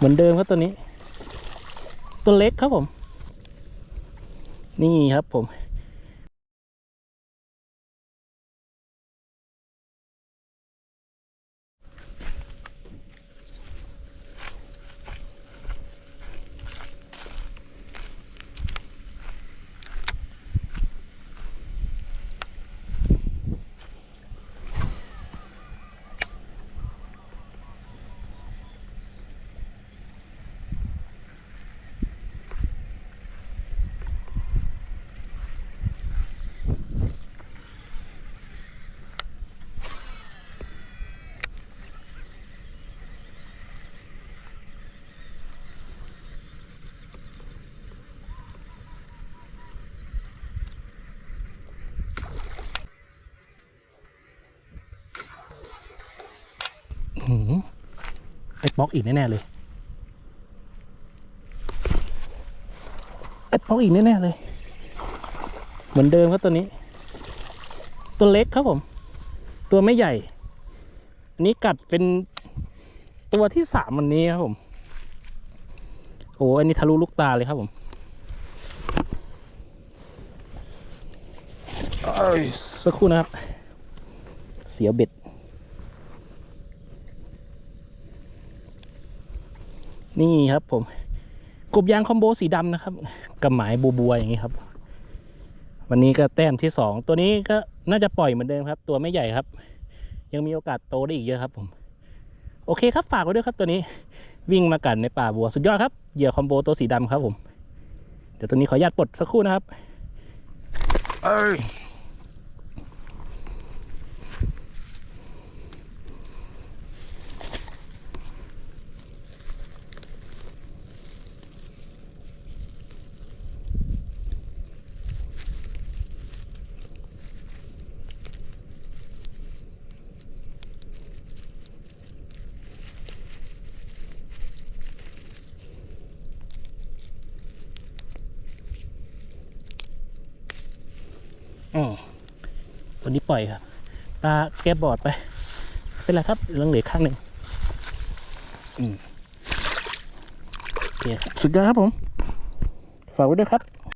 เหมือนเดิมครับตัวนี้ ตัวเล็กครับผม นี่ครับผม หืมไอ้ป๊อกอีกแน่ๆเลยไอ้ป๊อกอีกแน่ๆเลย เหมือนเดิมครับตัวนี้ ตัวเล็กครับผม ตัวไม่ใหญ่ อันนี้กัดเป็นตัวที่สามวันนี้ครับผม โอ้อันนี้ทะลุลูกตาเลยครับผมเอ้สักครู่นะครับ เสียเบ็ด นี่ครับผมกบยางคอมโบสีดำนะครับกับหมายบัวบัวๆอย่างนี้ครับ วันนี้ก็แต้มที่สองตัวนี้ก็น่าจะปล่อยเหมือนเดิมครับ ตัวไม่ใหญ่ครับ ยังมีโอกาสโตได้อีกเยอะครับผม โอเคครับฝากไว้ด้วยครับตัวนี้วิ่งมากัดในป่าบัวสุดยอดครับเหยื่อคอมโบตัวสีดำครับผมเดี๋ยวตัวนี้ขออนุญาตปลดสักครู่นะครับเอ้ย อืมตัวนี้ปล่อยครับตาแกบอดไป เป็นไรครับเหลืองเหลือข้างหนึ่งอืมโอเคครับสุดยอดครับผม ฝากไว้ด้วยครับ